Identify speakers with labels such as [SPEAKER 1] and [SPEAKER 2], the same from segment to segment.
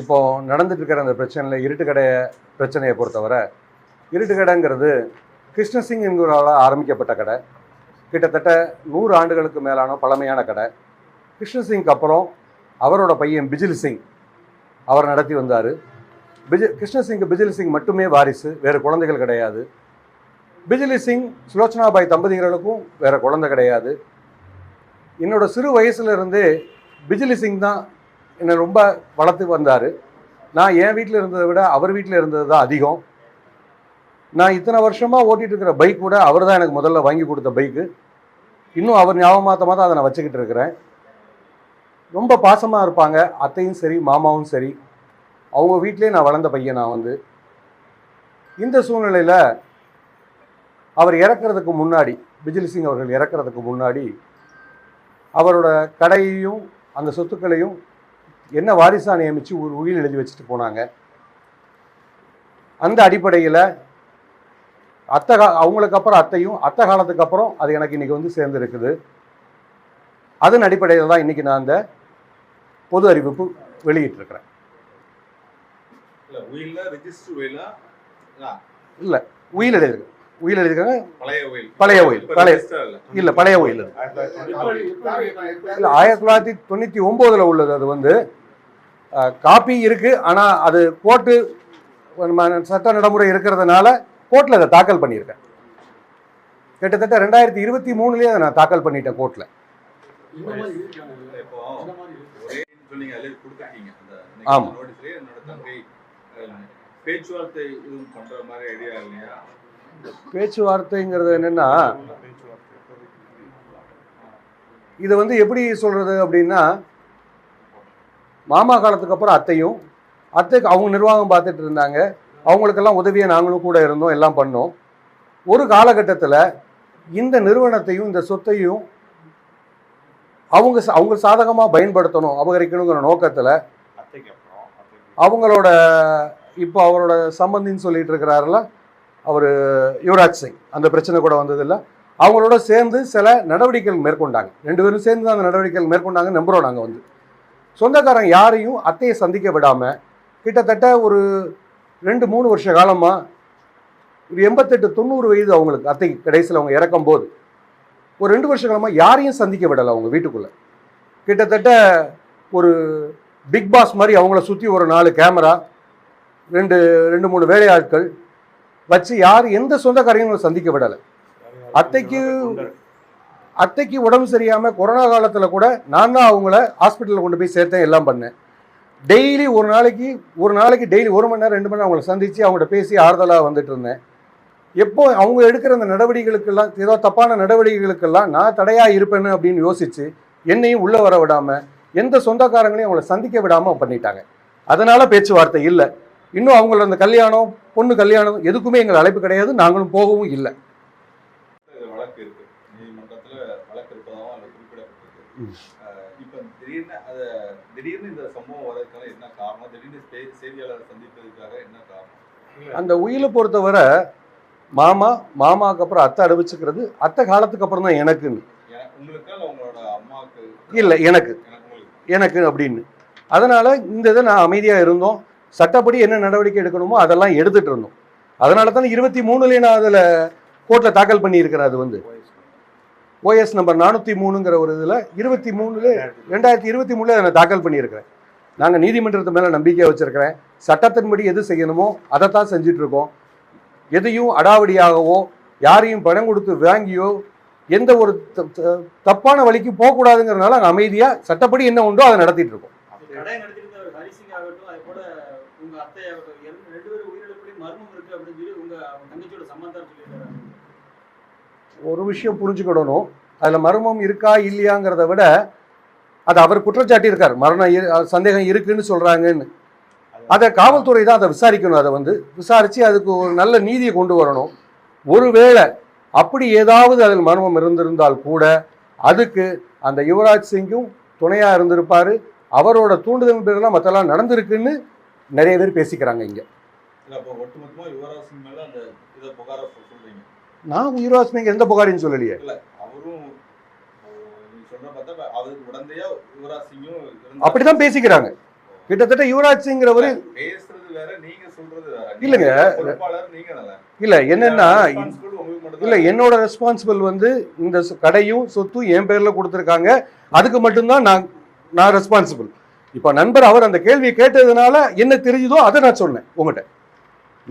[SPEAKER 1] இப்போது நடந்துட்டு இருக்கிற அந்த பிரச்சனையில் இருட்டு கடையை பிரச்சனையை பொறுத்தவரை இருட்டு கடைங்கிறது கிருஷ்ணசிங் என்கிறவரால் ஆரம்பிக்கப்பட்ட கடை கிட்டத்தட்ட நூறு ஆண்டுகளுக்கு மேலான பழமையான கடை கிருஷ்ணசிங்க்கு அப்புறம் அவரோட பையன் பிஜில் சிங் அவர் நடத்தி வந்தார் பிஜி கிருஷ்ணசிங்கு பிஜில் சிங் மட்டுமே வாரிசு வேறு குழந்தைகள் கிடையாது பிஜிலி சிங் சுலோச்சனாபாய் தம்பதிகளுக்கும் வேறு குழந்தை கிடையாது என்னோடய சிறு வயசுலேருந்தே பிஜிலி சிங் தான் என்னை ரொம்ப வளர்த்து வந்தார் நான் என் வீட்டில் இருந்ததை விட அவர் வீட்டில் இருந்தது தான் அதிகம் நான் இத்தனை வருஷமாக ஓட்டிகிட்டு இருக்கிற பைக் கூட அவர் தான் எனக்கு முதல்ல வாங்கி கொடுத்த பைக்கு இன்னும் அவர் ஞாபகமாத்தமாக தான் அதை நான் வச்சுக்கிட்டு இருக்கிறேன் ரொம்ப பாசமாக இருப்பாங்க அத்தையும் சரி மாமாவும் சரி அவங்க வீட்டிலே நான் வளர்ந்த பையன் நான் வந்து இந்த சூழ்நிலையில் அவர் இறக்கிறதுக்கு முன்னாடி பிஜிலிசிங் சிங் அவர்கள் இறக்கிறதுக்கு முன்னாடி அவரோட கடையையும் அந்த சொத்துக்களையும் என்ன வாரிசாக நியமித்து ஒரு உயில் எழுதி வச்சுட்டு போனாங்க அந்த அடிப்படையில் அத்தை கா அவங்களுக்கு அப்புறம் அத்தையும் அத்தை காலத்துக்கு அப்புறம் அது எனக்கு இன்றைக்கி வந்து சேர்ந்துருக்குது அதன் அடிப்படையில் தான் இன்றைக்கி நான் அந்த பொது அறிவிப்பு வெளியிட்டிருக்கிறேன் இல்லை உயில் எழுதிருக்கு உயில் எழுதிருக்காங்க பழைய உயில் பழைய இல்ல பழைய உயில் ஆயிரத்தி தொள்ளாயிரத்தி தொண்ணூத்தி ஒன்பதுல உள்ளது அது வந்து காப்பி இருக்குது ஆனால் அது கோர்ட்டு சட்ட நடைமுறை இருக்கிறதுனால கோர்ட்டில் அதை தாக்கல் பண்ணியிருக்கேன் கிட்டத்தட்ட ரெண்டாயிரத்தி இருபத்தி மூணுலேயே அதை நான் தாக்கல் பண்ணிட்டேன் கோர்ட்டில் ஆமாம் பேச்சுவார்த்தைங்கிறது என்னென்னா இதை வந்து எப்படி சொல்கிறது அப்படின்னா மாமா காலத்துக்கு அப்புறம் அத்தையும் அத்தைக்கு அவங்க நிர்வாகம் பார்த்துட்டு இருந்தாங்க அவங்களுக்கெல்லாம் உதவியை நாங்களும் கூட இருந்தோம் எல்லாம் பண்ணோம் ஒரு காலகட்டத்தில் இந்த நிறுவனத்தையும் இந்த சொத்தையும் அவங்க அவங்க சாதகமாக பயன்படுத்தணும் அபகரிக்கணுங்கிற நோக்கத்தில் அவங்களோட இப்போ அவரோட சம்பந்தின்னு சொல்லிட்டு இருக்கிறாருல அவர் யுவராஜ் சிங் அந்த பிரச்சனை கூட வந்ததில்லை அவங்களோட சேர்ந்து சில நடவடிக்கைகள் மேற்கொண்டாங்க ரெண்டு பேரும் சேர்ந்து அந்த நடவடிக்கைகள் மேற்கொண்டாங்க நம்புகிறோம் நாங்கள் வந்து சொந்தக்காரன் யாரையும் அத்தையை சந்திக்க விடாமல் கிட்டத்தட்ட ஒரு ரெண்டு மூணு வருஷ காலமாக ஒரு எண்பத்தெட்டு தொண்ணூறு வயது அவங்களுக்கு அத்தை கடைசியில் அவங்க இறக்கும் போது ஒரு ரெண்டு வருஷ காலமாக யாரையும் சந்திக்க விடலை அவங்க வீட்டுக்குள்ளே கிட்டத்தட்ட ஒரு பிக் பாஸ் மாதிரி அவங்கள சுற்றி ஒரு நாலு கேமரா ரெண்டு ரெண்டு மூணு வேலையாட்கள் வச்சு யார் எந்த சொந்தக்காரையும் சந்திக்க விடலை அத்தைக்கு அத்தைக்கு உடம்பு சரியாமல் கொரோனா காலத்தில் கூட நான் தான் அவங்கள ஹாஸ்பிட்டலில் கொண்டு போய் சேர்த்தேன் எல்லாம் பண்ணேன் டெய்லி ஒரு நாளைக்கு ஒரு நாளைக்கு டெய்லி ஒரு மணி நேரம் ரெண்டு மணி நேரம் அவங்கள சந்தித்து அவங்கள்ட்ட பேசி ஆறுதலாக வந்துட்டு இருந்தேன் எப்போ அவங்க எடுக்கிற அந்த நடவடிக்கைகளுக்கெல்லாம் ஏதோ தப்பான நடவடிக்கைகளுக்கெல்லாம் நான் தடையாக இருப்பேன்னு அப்படின்னு யோசித்து என்னையும் உள்ளே வர விடாமல் எந்த சொந்தக்காரங்களையும் அவங்கள சந்திக்க விடாமல் பண்ணிட்டாங்க அதனால் பேச்சுவார்த்தை இல்லை இன்னும் அவங்களோட அந்த கல்யாணம் பொண்ணு கல்யாணம் எதுக்குமே எங்கள் அழைப்பு கிடையாது நாங்களும் போகவும் இல்லை
[SPEAKER 2] இப்போ திடீர்னு அதை திடீர்னு இந்த சம்பவம் வரதுக்கான என்ன காரணம் திடீர்னு செய்தியாளர் சந்திப்பதற்காக என்ன
[SPEAKER 1] காரணம் அந்த உயிலை பொறுத்தவரை மாமா மாமாவுக்கு அப்புறம் அத்தை அனுபவிச்சுக்கிறது அத்தை காலத்துக்கு அப்புறம் தான் எனக்குன்னு இல்லை எனக்கு எனக்கு அப்படின்னு அதனால் இந்த இதை நான் அமைதியாக இருந்தோம் சட்டப்படி என்ன நடவடிக்கை எடுக்கணுமோ அதெல்லாம் எடுத்துகிட்டு இருந்தோம் அதனால தான் இருபத்தி மூணுலேயும் நான் அதில் கோர்ட்டில் தாக்கல் பண்ணியிருக்கிறேன் அது வந்து ஓஎஸ் நம்பர் நானூற்றி மூணுங்கிற ஒரு இதில் இருபத்தி மூணுல ரெண்டாயிரத்தி இருபத்தி மூணுல நான் தாக்கல் பண்ணியிருக்கிறேன் நாங்கள் நீதிமன்றத்து மேலே நம்பிக்கை வச்சுருக்கிறேன் சட்டத்தின்படி எது செய்யணுமோ அதை தான் செஞ்சிட்ருக்கோம் எதையும் அடாவடியாகவோ யாரையும் பணம் கொடுத்து வாங்கியோ எந்த ஒரு தப்பான வழிக்கு போகக்கூடாதுங்கிறதுனால நாங்கள் அமைதியாக சட்டப்படி என்ன உண்டோ அதை நடத்திட்டு இருக்கோம்
[SPEAKER 2] உங்க ரெண்டு பேரும் உயிரிழப்பு மர்மம் இருக்கு அப்படின்னு சொல்லி உங்க தங்கச்சியோட சம்பந்தம்
[SPEAKER 1] ஒரு விஷயம் புரிஞ்சுக்கிடணும் அதில் மர்மம் இருக்கா இல்லையாங்கிறத விட அது அவர் குற்றச்சாட்டி இருக்கார் மரணம் சந்தேகம் இருக்குன்னு சொல்கிறாங்கன்னு அதை காவல்துறை தான் அதை விசாரிக்கணும் அதை வந்து விசாரித்து அதுக்கு ஒரு நல்ல நீதியை கொண்டு வரணும் ஒருவேளை அப்படி ஏதாவது அதில் மர்மம் இருந்திருந்தால் கூட அதுக்கு அந்த யுவராஜ் சிங்கும் துணையாக இருந்திருப்பார் அவரோட தூண்டுதல் பேரெலாம் மற்றெல்லாம் நடந்திருக்குன்னு நிறைய பேர் பேசிக்கிறாங்க இங்கே நான் யுவராஜ்சிங்க எந்த புகாரின்னு சொல்லலையே அப்படிதான் பேசிக்கிறாங்க கிட்டத்தட்ட யுவராஜ் சிங்கிறவரு இல்லைங்க இல்ல என்னன்னா இல்ல என்னோட ரெஸ்பான்சிபிள் வந்து இந்த கடையும் சொத்தும் என் பேர்ல கொடுத்துருக்காங்க அதுக்கு மட்டும்தான் நான் நான் ரெஸ்பான்சிபிள் இப்போ நண்பர் அவர் அந்த கேள்வியை கேட்டதுனால என்ன தெரிஞ்சுதோ அதை நான் சொன்னேன் உங்கள்கிட்ட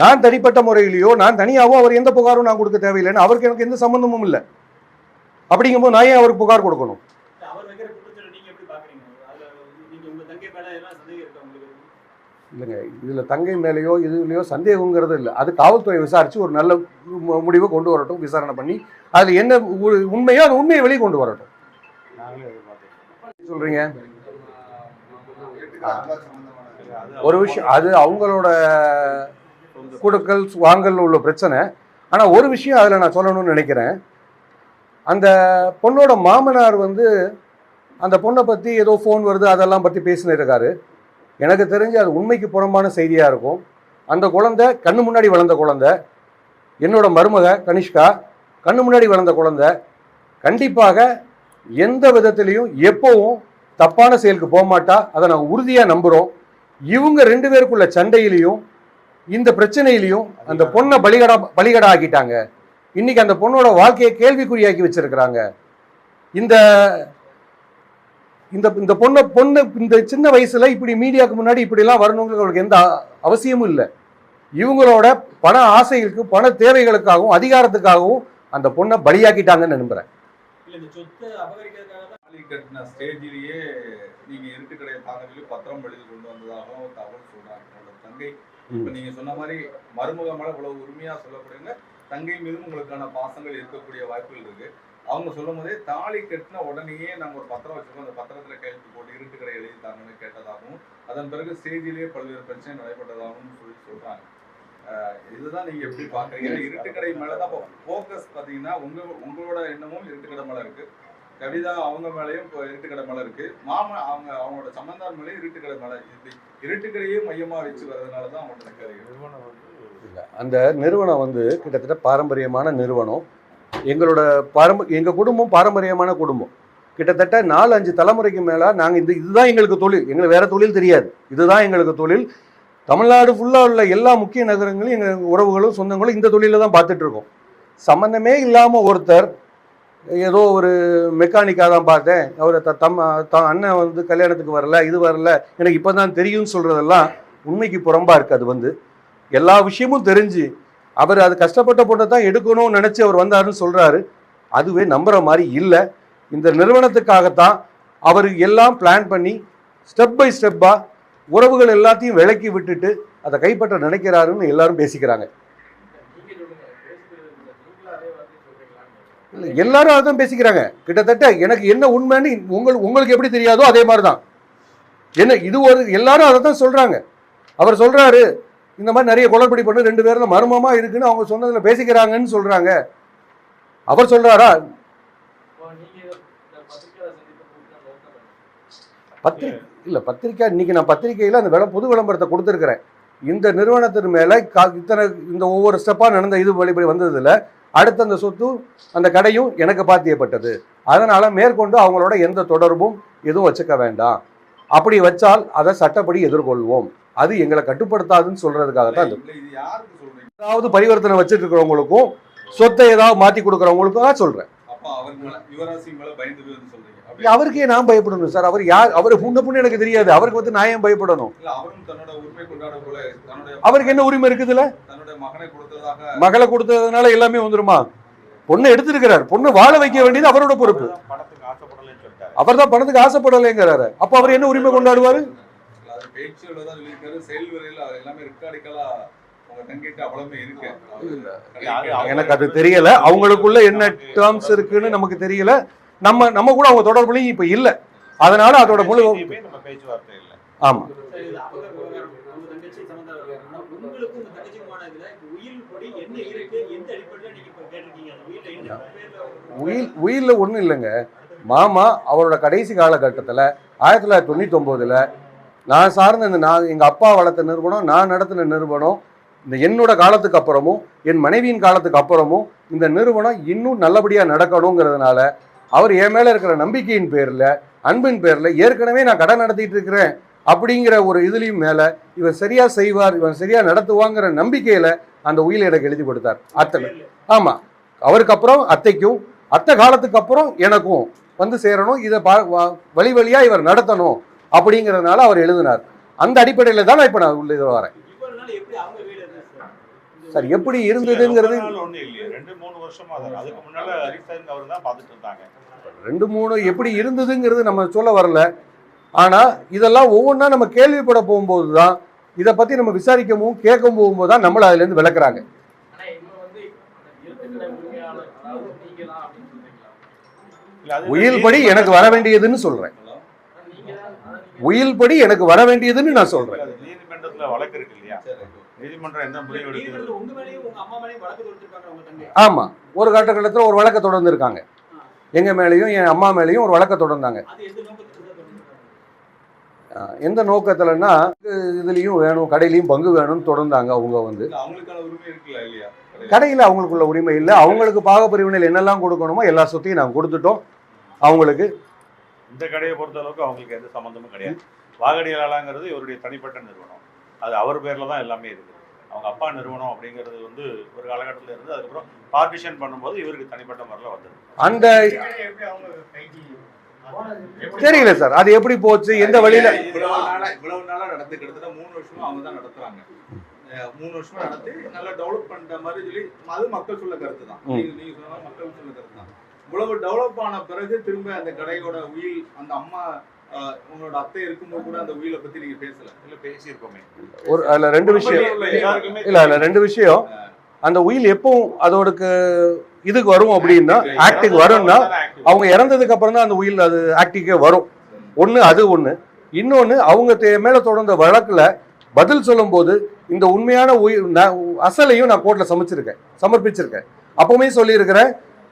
[SPEAKER 1] நான் தனிப்பட்ட முறையிலையோ நான் தனியாகவோ அவர் எந்த புகாரும் நான் கொடுக்க தேவையில்லைன்னு அவருக்கு எனக்கு எந்த சம்மந்தமும் இல்லை அப்படிங்கும்போது நான் ஏன் அவருக்கு புகார் கொடுக்கணும் இல்லைங்க இதில் தங்கை மேலேயோ இதுலையோ சந்தேகங்கிறது இல்லை அது காவல்துறை விசாரித்து ஒரு நல்ல முடிவை கொண்டு வரட்டும் விசாரணை பண்ணி அதில் என்ன உண்மையோ அது உண்மையை வெளியே கொண்டு வரட்டும் சொல்கிறீங்க ஒரு விஷயம் அது அவங்களோட கொடுக்கல் வாங்கல் உள்ள பிரச்சனை ஆனால் ஒரு விஷயம் அதில் நான் சொல்லணும்னு நினைக்கிறேன் அந்த பொண்ணோட மாமனார் வந்து அந்த பொண்ணை பற்றி ஏதோ ஃபோன் வருது அதெல்லாம் பற்றி பேசினிருக்காரு எனக்கு தெரிஞ்சு அது உண்மைக்கு புறம்பான செய்தியாக இருக்கும் அந்த குழந்தை கண்ணு முன்னாடி வளர்ந்த குழந்த என்னோட மருமக கனிஷ்கா கண்ணு முன்னாடி வளர்ந்த குழந்த கண்டிப்பாக எந்த விதத்துலேயும் எப்போவும் தப்பான செயலுக்கு போக மாட்டா அதை நான் உறுதியாக நம்புகிறோம் இவங்க ரெண்டு பேருக்குள்ள சண்டையிலையும் இந்த பிரச்சனையிலையும் அந்த பொண்ணை பலிகடா பலிகடா ஆக்கிட்டாங்க இன்னைக்கு அந்த பொண்ணோட வாழ்க்கையை கேள்விக்குறியாக்கி வச்சிருக்கிறாங்க இந்த இந்த இந்த பொண்ணை பொண்ணு இந்த சின்ன வயசுல இப்படி மீடியாவுக்கு முன்னாடி இப்படிலாம் வரணுங்கிற அவளுக்கு எந்த அவசியமும் இல்லை இவங்களோட பண ஆசைகளுக்கு பண தேவைகளுக்காகவும் அதிகாரத்துக்காகவும் அந்த பொண்ணை பலியாக்கிட்டாங்கன்னு நம்புறேன்
[SPEAKER 2] தங்கை இப்போ நீங்க சொன்ன மாதிரி மருமக மேலே இவ்வளவு உரிமையா சொல்லப்படுங்க தங்கை மீதும் உங்களுக்கான பாசங்கள் இருக்கக்கூடிய வாய்ப்புகள் இருக்கு அவங்க சொல்லும் போதே தாலி கட்டின உடனேயே நாங்க ஒரு பத்திரம் வச்சிருக்கோம் அந்த பத்திரத்துல கையெழுத்து போட்டு இருட்டுக்கடை எழுதி தாங்கன்னு கேட்டதாகவும் அதன் பிறகு செய்தியிலேயே பல்வேறு பிரச்சனை நடைபெற்றதாகவும் சொல்லி சொல்றாங்க இதுதான் நீங்க எப்படி பாக்குறீங்க இருட்டுக்கடை மேலதான் போக்கஸ் பாத்தீங்கன்னா உங்க உங்களோட எண்ணமும் இருட்டுக்கடை மேல இருக்கு கவிதா அவங்க மேலேயும் இப்போ இருட்டுக்கடை மேலே இருக்கு மாமன் அவங்க அவங்களோட சம்பந்தார் மேலேயும் இருட்டுக்கடை மேலே இருட்டுக்கடையே மையமாக வச்சு வர்றதுனால தான் வந்து
[SPEAKER 1] இல்லை அந்த நிறுவனம் வந்து கிட்டத்தட்ட பாரம்பரியமான நிறுவனம் எங்களோட பாரம்ப எங்கள் குடும்பம் பாரம்பரியமான குடும்பம் கிட்டத்தட்ட நாலு அஞ்சு தலைமுறைக்கு மேலே நாங்கள் இந்த இதுதான் எங்களுக்கு தொழில் எங்களுக்கு வேறு தொழில் தெரியாது இதுதான் எங்களுக்கு தொழில் தமிழ்நாடு ஃபுல்லாக உள்ள எல்லா முக்கிய நகரங்களும் எங்கள் உறவுகளும் சொந்தங்களும் இந்த தொழிலில் தான் பார்த்துட்ருக்கோம் சம்மந்தமே இல்லாமல் ஒருத்தர் ஏதோ ஒரு மெக்கானிக்காக தான் பார்த்தேன் அவர் த தம் த அண்ணன் வந்து கல்யாணத்துக்கு வரல இது வரல எனக்கு இப்போ தான் தெரியும்னு சொல்கிறதெல்லாம் உண்மைக்கு புறம்பாக இருக்குது அது வந்து எல்லா விஷயமும் தெரிஞ்சு அவர் அது கஷ்டப்பட்ட பொண்ணை தான் எடுக்கணும்னு நினச்சி அவர் வந்தாருன்னு சொல்கிறாரு அதுவே நம்புகிற மாதிரி இல்லை இந்த நிறுவனத்துக்காகத்தான் அவர் எல்லாம் பிளான் பண்ணி ஸ்டெப் பை ஸ்டெப்பாக உறவுகள் எல்லாத்தையும் விலக்கி விட்டுட்டு அதை கைப்பற்ற நினைக்கிறாருன்னு எல்லாரும் பேசிக்கிறாங்க இல்லை எல்லாரும் அதான் பேசிக்கிறாங்க கிட்டத்தட்ட எனக்கு என்ன உண்மைன்னு உங்கள் உங்களுக்கு எப்படி தெரியாதோ அதே மாதிரி தான் என்ன இது ஒரு எல்லாரும் அதை தான் சொல்கிறாங்க அவர் சொல்கிறாரு இந்த மாதிரி நிறைய குளறுபடி பண்ணு ரெண்டு பேரில் மர்மமாக இருக்குன்னு அவங்க சொன்னதில் பேசிக்கிறாங்கன்னு சொல்கிறாங்க அவர் சொல்கிறாரா பத்திரிக்கை இல்லை பத்திரிக்கை இன்னைக்கு நான் பத்திரிக்கையில் அந்த விள புது விளம்பரத்தை கொடுத்துருக்குறேன் இந்த நிறுவனத்தின் மேலே கா இத்தனை இந்த ஒவ்வொரு ஸ்டெப்பாக நடந்த இது வழிபடி வந்ததில்லை அடுத்து அந்த சொத்து அந்த கடையும் எனக்கு பாத்தியப்பட்டது அதனால் மேற்கொண்டு அவங்களோட எந்த தொடர்பும் எதுவும் வச்சுக்க வேண்டாம் அப்படி வச்சால் அதை சட்டப்படி எதிர்கொள்வோம் அது எங்களை கட்டுப்படுத்தாதுன்னு சொல்றதுக்காக தான் ஏதாவது பரிவர்த்தனை வச்சுட்டு இருக்கிறவங்களுக்கும் சொத்தை ஏதாவது மாற்றி கொடுக்குறவங்களுக்கும் தான் சொல்கிறேன் அவருக்கு நான் பயப்படணும் சார் அவர் யார் அவர் உன்ன பொண்ணு எனக்கு தெரியாது அவருக்கு வந்து நான் ஏன் பயப்படணும் அவருக்கு என்ன உரிமை இருக்குதுல்ல மகளை கொடுத்ததுனால எல்லாமே வந்துருமா பொண்ணு எடுத்திருக்கிறார் பொண்ணு வாழ வைக்க வேண்டியது அவரோட பொறுப்பு அவர் தான் பணத்துக்கு ஆசைப்படலைங்கிறாரு அப்ப அவர் என்ன உரிமை கொண்டாடுவாரு எனக்கு அது தெரியல அவங்களுக்குள்ள என்ன டேர்ம்ஸ் இருக்குன்னு நமக்கு தெரியல நம்ம நம்ம கூட அவங்க தொடர்புலையும் இப்போ இல்லை அதனால அதோட முழு ஆமா ஆமாம் உயில் உயிரில் ஒன்றும் இல்லைங்க மாமா அவரோட கடைசி காலகட்டத்தில் ஆயிரத்தி தொள்ளாயிரத்தி தொண்ணூற்றி ஒம்போதில் நான் சார்ந்த இந்த நான் எங்கள் அப்பா வளர்த்த நிறுவனம் நான் நடத்தின நிறுவனம் இந்த என்னோட காலத்துக்கு அப்புறமும் என் மனைவியின் காலத்துக்கு அப்புறமும் இந்த நிறுவனம் இன்னும் நல்லபடியாக நடக்கணுங்கிறதுனால அவர் என் மேலே இருக்கிற நம்பிக்கையின் பேரில் அன்பின் பேரில் ஏற்கனவே நான் கடன் நடத்திட்டு இருக்கிறேன் அப்படிங்கிற ஒரு இதுலையும் மேலே இவர் சரியாக செய்வார் இவன் சரியாக நடத்துவாங்கிற நம்பிக்கையில் அந்த உயிர் எனக்கு எழுதி கொடுத்தார் அத்தனை ஆமாம் அவருக்கு அப்புறம் அத்தைக்கும் அத்தை காலத்துக்கு அப்புறம் எனக்கும் வந்து சேரணும் இதை பா வழி வழியாக இவர் நடத்தணும் அப்படிங்கிறதுனால அவர் எழுதினார் அந்த அடிப்படையில் தான் நான் இப்போ நான் உள்ள இதில் வரேன் சார் எப்படி இருந்ததுங்கிறது ரெண்டு மூணு எப்படி இருந்ததுங்கிறது நம்ம சொல்ல வரல ஆனால் இதெல்லாம் ஒவ்வொன்றா நம்ம கேள்விப்பட போகும்போது தான் இதை பற்றி நம்ம விசாரிக்கவும் கேட்கும் போகும்போது தான் நம்மளை அதுலேருந்து விளக்குறாங்க உயில்படி எனக்கு வர வேண்டியதுன்னு சொல்றேன் உயில்படி எனக்கு வர வேண்டியதுன்னு நான் சொல்றேன் ஆமா ஒரு காலகட்டத்தில் ஒரு வழக்கை தொடர்ந்துருக்காங்க எங்க மேலையும் என் அம்மா மேலையும் ஒரு வழக்கை தொடர்ந்தாங்க எந்த நோக்கத்துலன்னா இதுலயும் வேணும் கடையிலையும் பங்கு வேணும்னு தொடர்ந்தாங்க அவங்க வந்து கடையில் அவங்களுக்குள்ள உரிமை இல்லை அவங்களுக்கு பாகப்பிரிவினையில் என்னெல்லாம் கொடுக்கணுமோ எல்லா சொத்தையும் நாங்கள் கொடுத்துட்டோம் அவங்களுக்கு
[SPEAKER 2] இந்த கடையை பொறுத்த அளவுக்கு அவங்களுக்கு எந்த சம்மந்தமும் கிடையாது வாகடியாளங்கிறது இவருடைய தனிப்பட்ட நிறுவனம் அது அவர் பேரில் தான் எல்லாமே இருக்குது அவங்க அப்பா நிறுவனம் அப்படிங்கிறது வந்து ஒரு காலகட்டத்தில் இருந்து அதுக்கப்புறம் பார்ட்டிஷன் பண்ணும்போது இவருக்கு தனிப்பட்ட முறையில் வந்தது
[SPEAKER 1] அந்த தெரியல சார் அது எப்படி போச்சு எந்த வழியில
[SPEAKER 2] இவ்வளவு நாளா இவ்வளவு நாளா நடந்து கிட்டத்தட்ட மூணு வருஷமா அவங்க தான் நடத்துறாங்க மூணு வருஷமா நடத்தி நல்லா டெவலப் பண்ற மாதிரி சொல்லி அது மக்கள் சொல்ல கருத்து தான் நீங்க சொன்ன மக்கள் சொல்ல கருத்து தான் இவ்வளவு டெவலப் ஆன பிறகு திரும்ப அந்த கடையோட உயில் அந்த அம்மா ஒரு அதுல ரெண்டு விஷயம் இல்ல அதுல ரெண்டு விஷயம் அந்த உயில் எப்பவும் அதோடக்கு இதுக்கு வரும் அப்படின்னா ஆக்டிங் வரும்னா அவங்க இறந்ததுக்கு அப்புறம் தான் அந்த உயில் அது ஆக்டிங்கே வரும் ஒன்று அது ஒன்று இன்னொன்று அவங்க மேலே தொடர்ந்த வழக்கில் பதில் சொல்லும்போது இந்த உண்மையான உயிர் நான் அசலையும் நான் கோர்ட்டில் சமைச்சிருக்கேன் சமர்ப்பிச்சிருக்கேன் அப்பவுமே சொல்லியிருக்கிறேன்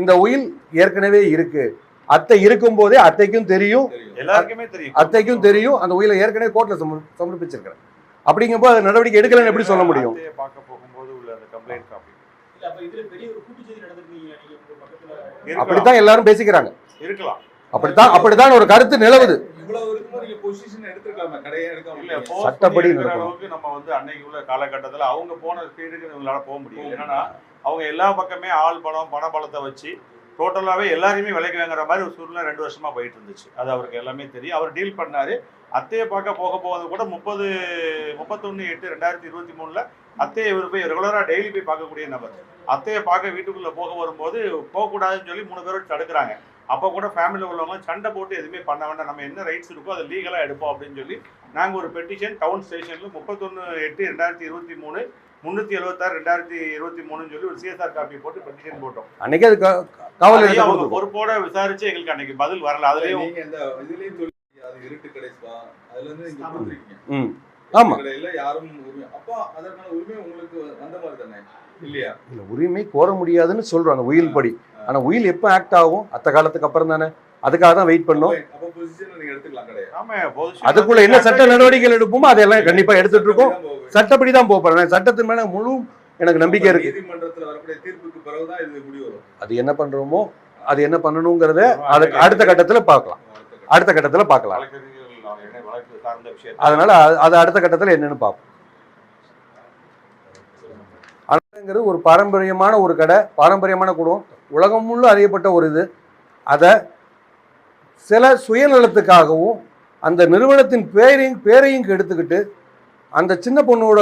[SPEAKER 2] இந்த உயில் ஏற்கனவே இருக்குது அத்தை இருக்கும் போதே அத்தைக்கும் தெரியும் எல்லாருக்குமே தெரியும் அத்தைக்கும் தெரியும் அந்த உயிரை ஏற்கனவே கோர்ட்ல சமர்ப்பிச்சிருக்கிறேன் அப்படிங்கும் போது நடவடிக்கை எடுக்கலன்னு எப்படி சொல்ல முடியும் பார்க்க போகும்போது உள்ள அந்த கம்ப்ளைண்ட் காப்பி அப்படித்தான் எல்லாரும் பேசிக்கிறாங்க இருக்கலாம் அப்படித்தான் அப்படித்தான் ஒரு கருத்து நிலவுது சட்டப்படி நம்ம வந்து அன்னைக்கு உள்ள காலகட்டத்தில் அவங்க போன ஸ்பீடுக்கு இவங்களால போக முடியும் ஏன்னா அவங்க எல்லா பக்கமே ஆள் பணம் பண பலத்தை வச்சு டோட்டலாகவே எல்லாரையுமே விலைக்கு வாங்குற மாதிரி ஒரு சூழ்நிலை ரெண்டு வருஷமாக போயிட்டு இருந்துச்சு அது அவருக்கு எல்லாமே தெரியும் அவர் டீல் பண்ணார் அத்தையை பார்க்க போக போவது கூட முப்பது முப்பத்தொன்று எட்டு ரெண்டாயிரத்தி இருபத்தி மூணில் அத்தையை இவர் போய் ரெகுலராக டெய்லி போய் பார்க்கக்கூடிய நபர் அத்தையை பார்க்க வீட்டுக்குள்ளே போக வரும்போது போகக்கூடாதுன்னு சொல்லி மூணு பேரும் தடுக்கிறாங்க அப்போ கூட ஃபேமிலியில் உள்ளவங்க சண்டை போட்டு எதுவுமே பண்ண வேண்டாம் நம்ம என்ன ரைட்ஸ் இருக்கோ அதை லீகலாக எடுப்போம் அப்படின்னு சொல்லி நாங்கள் ஒரு பெட்டிஷன் டவுன் ஸ்டேஷனில் முப்பத்தொன்று எட்டு ரெண்டாயிரத்தி இருபத்தி மூணு முன்னூத்தி எழுபத்தாறு ரெண்டாயிரத்தி இருபத்தி மூணு சொல்லி ஒரு சிஎஸ்ஆர் காப்பி போட்டு பெட்டிஷன் போட்டோம் அன்னைக்கு அது காவல் அவங்க பொறுப்போட விசாரிச்சு எங்களுக்கு அன்னைக்கு பதில் வரல அதுலயும் இருட்டு அதுல இருந்து யாரும் உரிமை அதற்கான உரிமை உங்களுக்கு வந்த தானே இல்லையா உரிமை கோர முடியாதுன்னு சொல்றாங்க உயில் படி ஆனா உயில் எப்ப ஆக்ட் ஆகும் அத்த காலத்துக்கு அப்புறம் தானே அதுக்காக தான் வெயிட் பண்ணும் அதுக்குள்ள என்ன சட்ட நடவடிக்கைகள் எடுப்போமோ அதெல்லாம் கண்டிப்பா எடுத்துட்டு இருக்கோம் சட்டப்படி தான் போறேன் சட்டத்தின் மேல முழு எனக்கு நம்பிக்கை இருக்கு அது என்ன பண்றோமோ அது என்ன பண்ணணுங்கிறத அதுக்கு அடுத்த கட்டத்துல பார்க்கலாம் அடுத்த கட்டத்துல பார்க்கலாம் அதனால அது அடுத்த கட்டத்துல என்னன்னு பார்ப்போம் அனங்கிறது ஒரு பாரம்பரியமான ஒரு கடை பாரம்பரியமான குடும்பம் உலகம் முழு அறியப்பட்ட ஒரு இது அதை சில சுயநலத்துக்காகவும் அந்த நிறுவனத்தின் பேரையும் பேரையும் எடுத்துக்கிட்டு அந்த சின்ன பொண்ணோட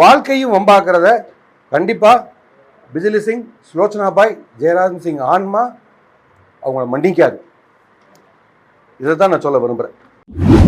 [SPEAKER 2] வாழ்க்கையும் வம்பாக்கிறத கண்டிப்பாக பிஜிலி சிங் சுலோச்சனா பாய் ஜெயராஜன் சிங் ஆன்மா அவங்கள மன்னிக்காது இதை தான் நான் சொல்ல விரும்புகிறேன்